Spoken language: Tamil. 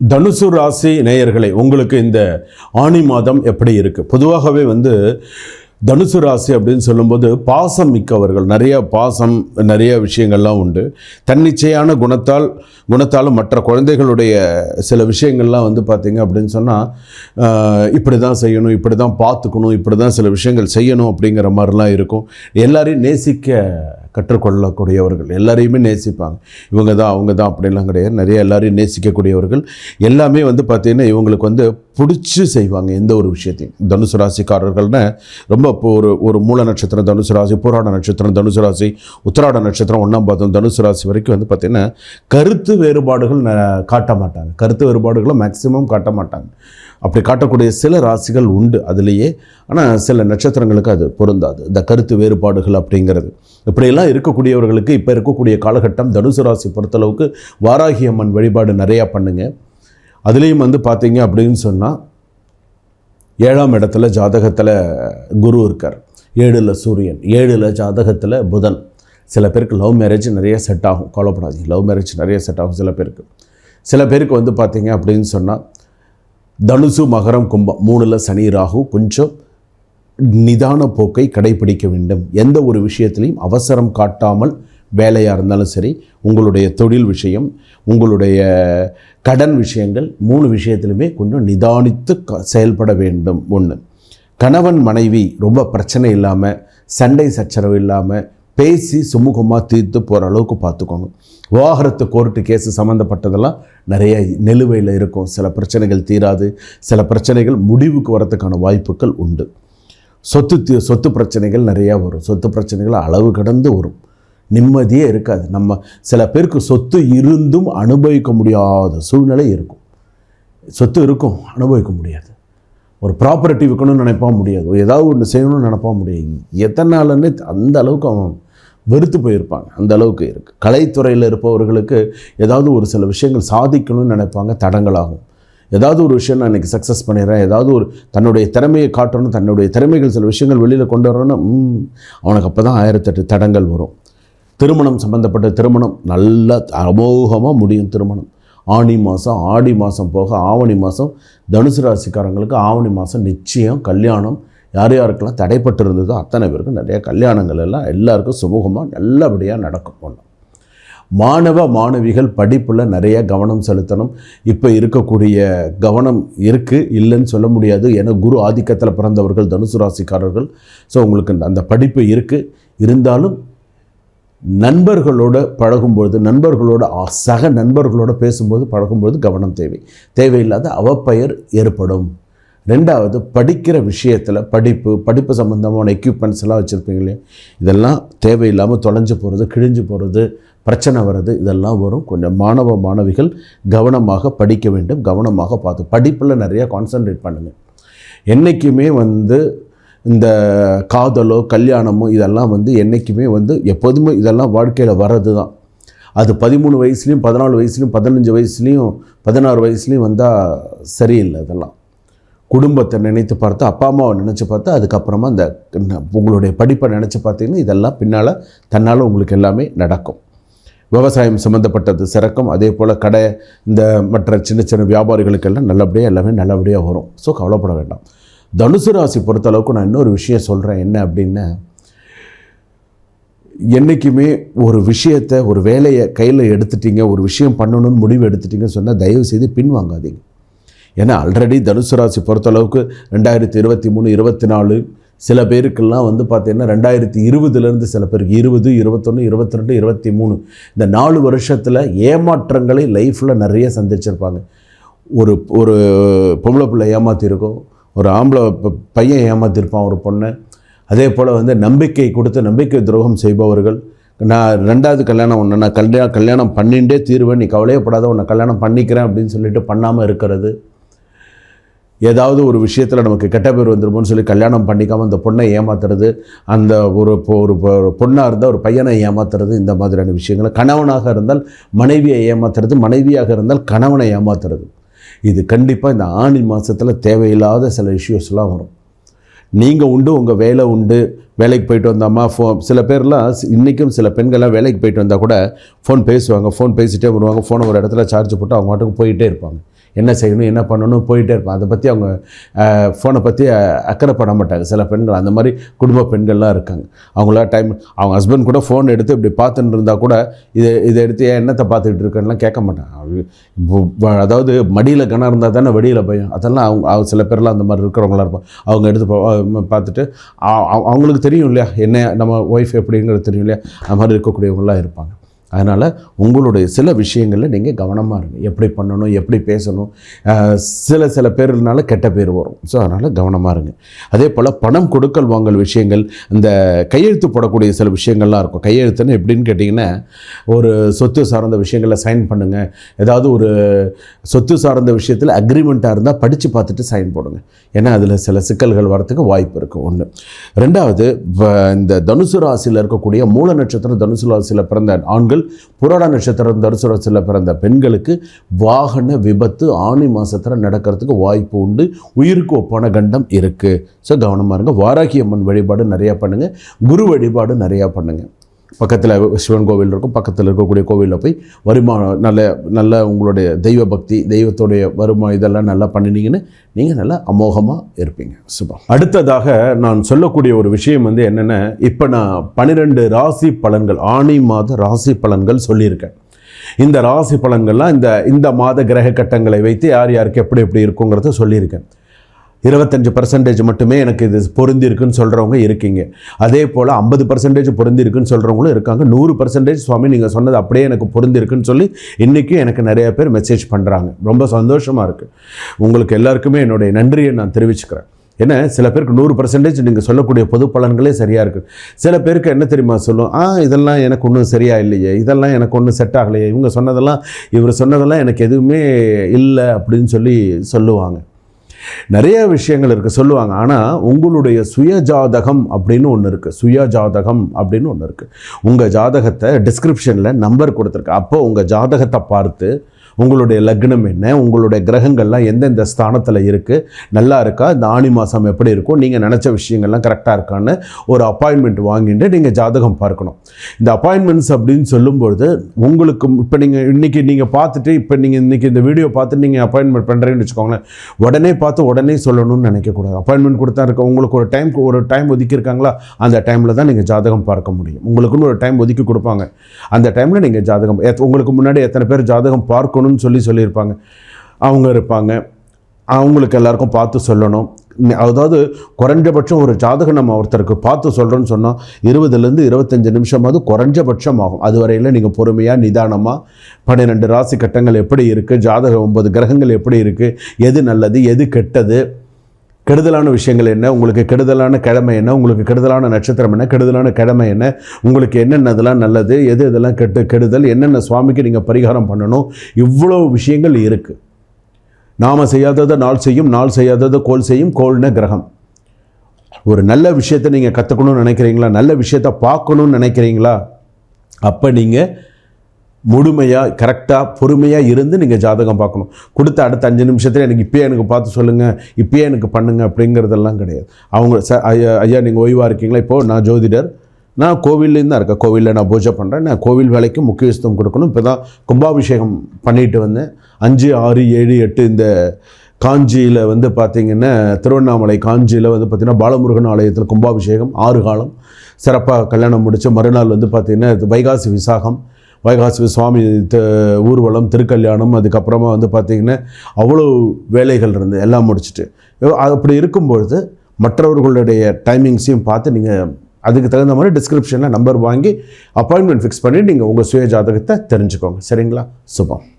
தனுசு ராசி நேயர்களை உங்களுக்கு இந்த ஆணி மாதம் எப்படி இருக்குது பொதுவாகவே வந்து தனுசு ராசி அப்படின்னு சொல்லும்போது பாசம் மிக்கவர்கள் நிறைய பாசம் நிறைய விஷயங்கள்லாம் உண்டு. தன்னிச்சையான குணத்தால் குணத்தால் மற்ற குழந்தைகளுடைய சில விஷயங்கள்லாம் வந்து பார்த்திங்க அப்படின்னு சொன்னால் இப்படி தான் செய்யணும் இப்படி தான் பார்த்துக்கணும் இப்படி தான் சில விஷயங்கள் செய்யணும் அப்படிங்கிற மாதிரிலாம் இருக்கும். எல்லாரையும் நேசிக்க கற்றுக்கொள்ளக்கூடியவர்கள். எல்லாரையுமே நேசிப்பாங்க. இவங்க தான் அவங்க தான் அப்படிலாம் கிடையாது. நிறைய எல்லாரையும் நேசிக்கக்கூடியவர்கள். எல்லாமே வந்து பார்த்திங்கன்னா இவங்களுக்கு வந்து பிடிச்சி செய்வாங்க எந்த ஒரு விஷயத்தையும். தனுசு ராசிக்காரர்கள்னு ரொம்ப இப்போ ஒரு ஒரு மூல நட்சத்திரம் தனுசு ராசி பூராட நட்சத்திரம் தனுசு ராசி உத்திராட நட்சத்திரம் ஒன்றாம் பாதம் தனுசு ராசி வரைக்கும் வந்து பார்த்திங்கன்னா கருத்து வேறுபாடுகள் காட்ட மாட்டாங்க. கருத்து வேறுபாடுகளை மேக்சிமம் காட்ட மாட்டாங்க. அப்படி காட்டக்கூடிய சில ராசிகள் உண்டு அதுலேயே. ஆனால் சில நட்சத்திரங்களுக்கு அது பொருந்தாது. இந்த கருத்து வேறுபாடுகள் அப்படிங்கிறது. இப்படியெல்லாம் இருக்கக்கூடியவர்களுக்கு இப்போ இருக்கக்கூடிய காலகட்டம் தனுசு ராசி பொறுத்தளவுக்கு வாராகி அம்மன் வழிபாடு நிறையா பண்ணுங்க. அதுலேயும் வந்து பார்த்தீங்க அப்படின்னு சொன்னால் ஏழாம் இடத்துல ஜாதகத்தில் குரு இருக்கார். ஏழில் சூரியன் ஏழில் ஜாதகத்தில் புதன். சில பேருக்கு லவ் மேரேஜ் நிறைய செட் ஆகும். கவலைப்படாதீங்க. லவ் மேரேஜ் நிறைய செட் ஆகும் சில பேருக்கு. சில பேருக்கு வந்து பார்த்தீங்க அப்படின்னு சொன்னால் தனுசு மகரம் கும்பம் மூணில் சனி ராகு கொஞ்சம் நிதான போக்கை கடைபிடிக்க வேண்டும். எந்த ஒரு விஷயத்திலையும் அவசரம் காட்டாமல் வேலையாக இருந்தாலும் சரி உங்களுடைய தொழில் விஷயம் உங்களுடைய கடன் விஷயங்கள் மூணு விஷயத்திலுமே கொஞ்சம் நிதானித்து க- செயல்பட வேண்டும். ஒன்று கணவன் மனைவி ரொம்ப பிரச்சனை இல்லாமல் சண்டை சச்சரவு இல்லாமல் பேசி சுமூகமாக தீர்த்து போகிற அளவுக்கு பார்த்துக்கோங்க விவாகரத்து கோர்ட்டு கேஸு சம்மந்தப்பட்டதெல்லாம் நிறைய நிலுவையில் இருக்கும். சில பிரச்சனைகள் தீராது. சில பிரச்சனைகள் முடிவுக்கு வரத்துக்கான வாய்ப்புகள் உண்டு. சொத்து சொத்து பிரச்சனைகள் நிறையா வரும். சொத்து பிரச்சனைகள் அளவு கடந்து வரும். நிம்மதியே இருக்காது. நம்ம சில பேருக்கு சொத்து இருந்தும் அனுபவிக்க முடியாத சூழ்நிலை இருக்கும். சொத்து இருக்கும் அனுபவிக்க முடியாது. ஒரு ப்ராப்பர்ட்டி விற்கணும்னு நினைப்பா முடியாது. ஏதாவது ஒன்று செய்யணும்னு நினைப்பா முடியாது. எத்தனை நாளுன்னு அந்த அளவுக்கு அவன் வெறுத்து போயிருப்பாங்க. அந்த அளவுக்கு இருக்குது கலைத்துறையில் இருப்பவர்களுக்கு ஏதாவது ஒரு சில விஷயங்கள் சாதிக்கணும்னு நினைப்பாங்க தடங்களாகும். ஏதாவது ஒரு விஷயம் நான் இன்றைக்கி சக்ஸஸ் பண்ணிடுறேன் ஏதாவது ஒரு தன்னுடைய திறமையை காட்டணும் தன்னுடைய திறமைகள் சில விஷயங்கள் வெளியில் கொண்டு வரணும்னா ம், அவனுக்கு அப்போ தான் ஆயிரத்தெட்டு தடங்கள் வரும். திருமணம் சம்பந்தப்பட்ட திருமணம் நல்ல அமோகமாக முடியும் திருமணம். ஆணி மாதம் ஆடி மாதம் போக ஆவணி மாதம் தனுசு ராசிக்காரங்களுக்கு ஆவணி மாதம் நிச்சயம் கல்யாணம் யார் யாருக்கெல்லாம் தடைப்பட்டு இருந்ததோ அத்தனை பேருக்கும் நிறைய கல்யாணங்கள் எல்லாம் எல்லாருக்கும் சுமூகமாக நல்லபடியாக நடக்கும் ஒன்று மாணவ மாணவிகள் படிப்பில் நிறைய கவனம் செலுத்தணும். இப்போ இருக்கக்கூடிய கவனம் இருக்குது இல்லைன்னு சொல்ல முடியாது. ஏன்னா குரு ஆதிக்கத்தில் பிறந்தவர்கள் தனுசு ராசிக்காரர்கள். ஸோ உங்களுக்கு அந்த படிப்பு இருக்குது இருந்தாலும் நண்பர்களோட பழகும்பொழுது நண்பர்களோட சக நண்பர்களோட பேசும்போது பழகும்போது கவனம் தேவை. தேவையில்லாத அவப்பெயர் ஏற்படும். ரெண்டாவது படிக்கிற விஷயத்தில் படிப்பு படிப்பு சம்மந்தமான எக்யூப்மெண்ட்ஸ் எல்லாம் வச்சுருப்பீங்க இல்லையா? இதெல்லாம் தேவையில்லாமல் தொலைஞ்சு போகிறது கிழிஞ்சு போகிறது பிரச்சனை வர்றது இதெல்லாம் வரும். கொஞ்சம் மாணவ மாணவிகள் கவனமாக படிக்க வேண்டும் கவனமாக பார்த்து. படிப்பில் நிறையா கான்சன்ட்ரேட் பண்ணுங்கள் என்றைக்குமே வந்து இந்த காதலோ கல்யாணமோ இதெல்லாம் வந்து என்றைக்குமே வந்து எப்போதுமே இதெல்லாம் வாழ்க்கையில் வர்றது தான் அது பதிமூணு வயசுலேயும் பதினாலு வயசுலேயும் பதினஞ்சு வயசுலேயும் பதினாறு வயசுலேயும் வந்தால் சரியில்லை இதெல்லாம். குடும்பத்தை நினைத்து பார்த்து அப்பா அம்மாவை நினச்சி பார்த்து அதுக்கப்புறமா அந்த உங்களுடைய படிப்பை நினச்சி பார்த்தீங்கன்னா இதெல்லாம் பின்னால் தன்னால் உங்களுக்கு எல்லாமே நடக்கும். விவசாயம் சம்மந்தப்பட்டது சிறக்கும். அதே போல் கடை இந்த மற்ற சின்ன சின்ன வியாபாரிகளுக்கெல்லாம் நல்லபடியாக எல்லாமே நல்லபடியாக வரும். ஸோ கவலைப்பட வேண்டாம். தனுசு ராசி பொறுத்தளவுக்கு நான் இன்னொரு விஷயம் சொல்கிறேன் என்ன அப்படின்னா என்றைக்குமே ஒரு விஷயத்தை ஒரு வேலையை கையில் எடுத்துட்டீங்க ஒரு விஷயம் பண்ணணும்னு முடிவு எடுத்துட்டீங்கன்னு சொன்னால் தயவு செய்து பின்வாங்காதீங்க. ஏன்னா ஆல்ரெடி தனுசு ராசி பொறுத்தளவுக்கு ரெண்டாயிரத்தி இருபத்தி மூணு இருபத்தி நாலு சில பேருக்கெல்லாம் வந்து பார்த்தீங்கன்னா ரெண்டாயிரத்தி இருபதுலேருந்து சில பேருக்கு இருபது இருபத்தொன்று இருபத்தி ரெண்டு இருபத்தி மூணு இந்த நாலு வருஷத்தில் ஏமாற்றங்களை லைஃப்பில் நிறைய சந்திச்சிருப்பாங்க. ஒரு ஒரு பொம்பளை பிள்ளை ஏமாற்றிருக்கோம் ஒரு ஆம்பளை பையன் ஏமாற்றிருப்பான் ஒரு பொண்ணை. அதே போல் வந்து நம்பிக்கை கொடுத்து நம்பிக்கை துரோகம் செய்பவர்கள். நான் ரெண்டாவது கல்யாணம் ஒன்று நான் கல்யாணம் கல்யாணம் பண்ணிகிட்டே தீருவேன் நீ கவலையப்படாத உன்னை கல்யாணம் பண்ணிக்கிறேன் அப்படின்னு சொல்லிட்டு பண்ணாமல் இருக்கிறது. ஏதாவது ஒரு விஷயத்தில் நமக்கு கெட்ட பேர் வந்துருமோன்னு சொல்லி கல்யாணம் பண்ணிக்காமல் அந்த பொண்ணை ஏமாத்துறது அந்த ஒரு ஒரு பொ- பொண்ணாக இருந்தால் ஒரு பையனை ஏமாத்துறது இந்த மாதிரியான விஷயங்களை கணவனாக இருந்தால் மனைவியை ஏமாத்துறது மனைவியாக இருந்தால் கணவனை ஏமாத்துறது. இது கண்டிப்பாக இந்த ஆணி மாதத்தில் தேவையில்லாத சில இஷ்யூஸ்லாம் வரும். நீங்கள் உண்டு உங்கள் வேலை உண்டு வேலைக்கு போயிட்டு வந்தாமா ஃபோ சில பேர்லாம் இன்றைக்கும் சில பெண்கள்லாம் வேலைக்கு போயிட்டு வந்தால் கூட ஃபோன் பேசுவாங்க ஃபோன் பேசிகிட்டே வருவாங்க ஃபோனை ஒரு இடத்துல சார்ஜ் போட்டு அவங்க மாட்டுக்கு போயிட்டே இருப்பாங்க. என்ன செய்யணும் என்ன பண்ணணும் போயிட்டே இருப்பாங்க அதை பற்றி அவங்க ஃபோனை பற்றி அக்கறைப்பட மாட்டாங்க. சில பெண்கள் அந்த மாதிரி குடும்ப பெண்கள்லாம் இருக்காங்க. அவங்களா டைம் அவங்க ஹஸ்பண்ட் கூட ஃபோன் எடுத்து இப்படி பார்த்துட்டு இருந்தால் கூட இதை இதை எடுத்து ஏன் என்னத்தை பார்த்துக்கிட்டு இருக்கேன்லாம் கேட்க மாட்டாங்க. அதாவது மடியில் கணம் இருந்தால் தானே வெளியில் பயம். அதெல்லாம் அவங்க அவங்க சில பேர்லாம் அந்த மாதிரி இருக்கிறவங்களா இருப்பாங்க. அவங்க எடுத்து பார்த்துட்டு அவங்களுக்கு தெரியும் இல்லையா? என்ன நம்ம ஒய்ஃப் எப்படிங்கிறது தெரியும் இல்லையா? அந்த மாதிரி இருக்கக்கூடியவங்களாம் இருப்பாங்க. அதனால் உங்களுடைய சில விஷயங்களில் நீங்கள் கவனமாக இருங்க. எப்படி பண்ணணும் எப்படி பேசணும் சில சில பேர்னால கெட்ட பேர் வரும். ஸோ அதனால் கவனமாக இருங்க. அதே போல் பணம் கொடுக்கல் வாங்கல் விஷயங்கள் இந்த கையெழுத்து போடக்கூடிய சில விஷயங்கள்லாம் இருக்கும். கையெழுத்துன்னு எப்படின்னு கேட்டிங்கன்னா ஒரு சொத்து சார்ந்த விஷயங்களில் சைன் பண்ணுங்கள் ஏதாவது ஒரு சொத்து சார்ந்த விஷயத்தில் அக்ரிமெண்ட்டாக இருந்தால் படித்து பார்த்துட்டு சைன் போடுங்க. ஏன்னா அதில் சில சிக்கல்கள் வரத்துக்கு வாய்ப்பு இருக்குது ஒன்று ரெண்டாவது வ- இந்த தனுசு ராசியில் இருக்கக்கூடிய மூல நட்சத்திரம் தனுசு ராசியில் பிறந்த ஆண்கள் புராட நட்சத்திரம் தனுசு பிறந்த பெண்களுக்கு வாகன விபத்து ஆணி மாதத்தில் நடக்கிறதுக்கு வாய்ப்பு உண்டு. உயிருக்கு ஒப்பான கண்டம் இருக்குது ஸோ கவனமாக இருங்க. வாராகி அம்மன் வழிபாடு நிறையா பண்ணுங்கள் குரு வழிபாடு நிறையா பண்ணுங்கள் பக்கத்தில் சிவன் கோவில் இருக்கும் பக்கத்தில் இருக்கக்கூடிய கோவிலில் போய் வருமானம் நல்ல நல்ல உங்களுடைய தெய்வ பக்தி தெய்வத்துடைய வருமானம் இதெல்லாம் நல்லா பண்ணினீங்கன்னு நீங்கள் நல்லா அமோகமாக இருப்பீங்க. சுபம் அடுத்ததாக நான் சொல்லக்கூடிய ஒரு விஷயம் வந்து என்னென்ன இப்போ நான் பன்னிரெண்டு ராசி பலன்கள் ஆணி மாத ராசி பலன்கள் சொல்லியிருக்கேன். இந்த ராசி பலன்கள்லாம் இந்த இந்த மாத கிரக கட்டங்களை வைத்து யார் யாருக்கு எப்படி எப்படி இருக்குங்கிறத சொல்லியிருக்கேன். இருபத்தஞ்சு பர்சன்டேஜ் மட்டுமே எனக்கு இது பொருந்திருக்குன்னு சொல்கிறவங்க இருக்கீங்க. அதே போல் ஐம்பது பர்சன்டேஜ் பொருந்திருக்குன்னு சொல்கிறவங்களும் இருக்காங்க. நூறு பர்சன்டேஜ் சுவாமி நீங்கள் சொன்னது அப்படியே எனக்கு பொருந்திருக்குன்னு சொல்லி இன்றைக்கும் எனக்கு நிறைய பேர் மெசேஜ் பண்ணுறாங்க ரொம்ப சந்தோஷமாக இருக்குது உங்களுக்கு எல்லாருக்குமே என்னுடைய நன்றியை நான் தெரிவிச்சுக்கிறேன். ஏன்னா சில பேருக்கு நூறு பர்சன்டேஜ் நீங்கள் சொல்லக்கூடிய பொது பலன்களே சரியாக இருக்குது சில பேருக்கு என்ன தெரியுமா சொல்லும்? ஆ இதெல்லாம் எனக்கு ஒன்றும் சரியாக இல்லையே. இதெல்லாம் எனக்கு ஒன்றும் செட் ஆகலையே. இவங்க சொன்னதெல்லாம் இவர் சொன்னதெல்லாம் எனக்கு எதுவுமே இல்லை அப்படின்னு சொல்லி சொல்லுவாங்க. நிறைய விஷயங்கள் இருக்குது சொல்லுவாங்க. ஆனால் உங்களுடைய சுயஜாதகம் அப்படின்னு ஒன்று இருக்குது சுய ஜாதகம் அப்படின்னு ஒன்று இருக்குது உங்கள் ஜாதகத்தை டிஸ்கிரிப்ஷனில் நம்பர் கொடுத்துருக்கு. அப்போ உங்கள் ஜாதகத்தை பார்த்து உங்களுடைய லக்னம் என்ன உங்களுடைய கிரகங்கள்லாம் எந்தெந்த ஸ்தானத்தில் இருக்குது நல்லா இருக்கா இந்த ஆணி மாதம் எப்படி இருக்கும் நீங்கள் நினச்ச விஷயங்கள்லாம் கரெக்டாக இருக்கான்னு ஒரு அப்பாயின்மெண்ட் வாங்கிட்டு நீங்கள் ஜாதகம் பார்க்கணும். இந்த அப்பாயின்மெண்ட்ஸ் அப்படின்னு சொல்லும்பொழுது உங்களுக்கு இப்போ நீங்கள் இன்றைக்கி நீங்கள் பார்த்துட்டு இப்போ நீங்கள் இன்றைக்கி இந்த வீடியோ பார்த்து நீங்கள் அப்பாயின்மெண்ட் பண்ணுறீங்கன்னு வச்சுக்கோங்களேன். உடனே பார்த்து பார்த்து உடனே சொல்லணும்னு நினைக்கக்கூடாது. அப்பாயின்மெண்ட் கொடுத்தா இருக்க உங்களுக்கு ஒரு டைம் ஒரு டைம் ஒதுக்கியிருக்காங்களா? அந்த டைமில் தான் நீங்கள் ஜாதகம் பார்க்க முடியும். உங்களுக்குன்னு ஒரு டைம் ஒதுக்கி கொடுப்பாங்க. அந்த டைமில் நீங்கள் ஜாதகம் எத்- உங்களுக்கு முன்னாடி எத்தனை பேர் ஜாதகம் பார்க்கணும்னு சொல்லி சொல்லியிருப்பாங்க. அவங்க இருப்பாங்க. அவங்களுக்கு எல்லாருக்கும் பார்த்து சொல்லணும். அதாவது குறைஞ்சபட்சம் ஒரு ஜாதகம் நம்ம ஒருத்தருக்கு பார்த்து சொல்கிறோன்னு சொன்னால் இருபதுலேருந்து இருபத்தஞ்சு நிமிஷமாவது குறைஞ்சபட்சம் ஆகும் அது வரையில் நீங்கள் பொறுமையாக நிதானமாக பன்னிரெண்டு ராசி கட்டங்கள் எப்படி இருக்குது ஜாதகம் ஒன்பது கிரகங்கள் எப்படி இருக்குது எது நல்லது எது கெட்டது கெடுதலான விஷயங்கள் என்ன உங்களுக்கு கெடுதலான கிழமை என்ன உங்களுக்கு கெடுதலான நட்சத்திரம் என்ன கெடுதலான கிழமை என்ன உங்களுக்கு என்னென்னதெல்லாம் நல்லது எது இதெல்லாம் கெட்டு கெடுதல் என்னென்ன சுவாமிக்கு நீங்கள் பரிகாரம் பண்ணணும் இவ்வளோ விஷயங்கள் இருக்குது நாம செய்யாததை நாள் செய்யும் நாள் செய்யாததை கோல் செய்யும் கோல்ன கிரகம். ஒரு நல்ல விஷயத்தை நீங்கள் கற்றுக்கணும்னு நினைக்கிறீங்களா? நல்ல விஷயத்தை பார்க்கணும்னு நினைக்கிறீங்களா? அப்போ நீங்கள் முழுமையாக கரெக்டாக பொறுமையாக இருந்து நீங்கள் ஜாதகம் பார்க்கணும். கொடுத்த அடுத்த அஞ்சு நிமிஷத்தில் எனக்கு இப்போயே எனக்கு பார்த்து சொல்லுங்கள் இப்போயே எனக்கு பண்ணுங்க அப்படிங்கிறதெல்லாம் கிடையாது. அவங்க ச ஐயா ஐயா நீங்கள் ஓய்வாக இருக்கீங்களா? இப்போது நான் ஜோதிடர். நான் கோவில்லேருந்து தான் இருக்கேன். கோவிலில் நான் பூஜை பண்ணுறேன் நான் கோவில் வேலைக்கு முக்கியத்துவம் கொடுக்கணும். இப்போ தான் கும்பாபிஷேகம் பண்ணிட்டு வந்தேன். அஞ்சு ஆறு ஏழு எட்டு இந்த காஞ்சியில் வந்து பார்த்திங்கன்னா திருவண்ணாமலை காஞ்சியில் வந்து பார்த்திங்கன்னா பாலமுருகன் ஆலயத்தில் கும்பாபிஷேகம் ஆறு காலம். சிறப்பாக கல்யாணம் முடித்து மறுநாள் வந்து பார்த்திங்கன்னா வைகாசி விசாகம் வைகாசி சுவாமி த- ஊர்வலம் திருக்கல்யாணம் அதுக்கப்புறமா வந்து பார்த்திங்கன்னா அவ்வளோ வேலைகள் இருந்து எல்லாம் முடிச்சுட்டு. அப்படி இருக்கும்பொழுது மற்றவர்களுடைய டைமிங்ஸையும் பார்த்து நீங்கள் அதுக்கு தகுந்த மாதிரி டிஸ்கிரிப்ஷனில் நம்பர் வாங்கி அப்பாயின்மெண்ட் ஃபிக்ஸ் பண்ணி நீங்கள் உங்கள் சுய ஜாதகத்தை தெரிஞ்சுக்கோங்க. சரிங்களா? சுபம்.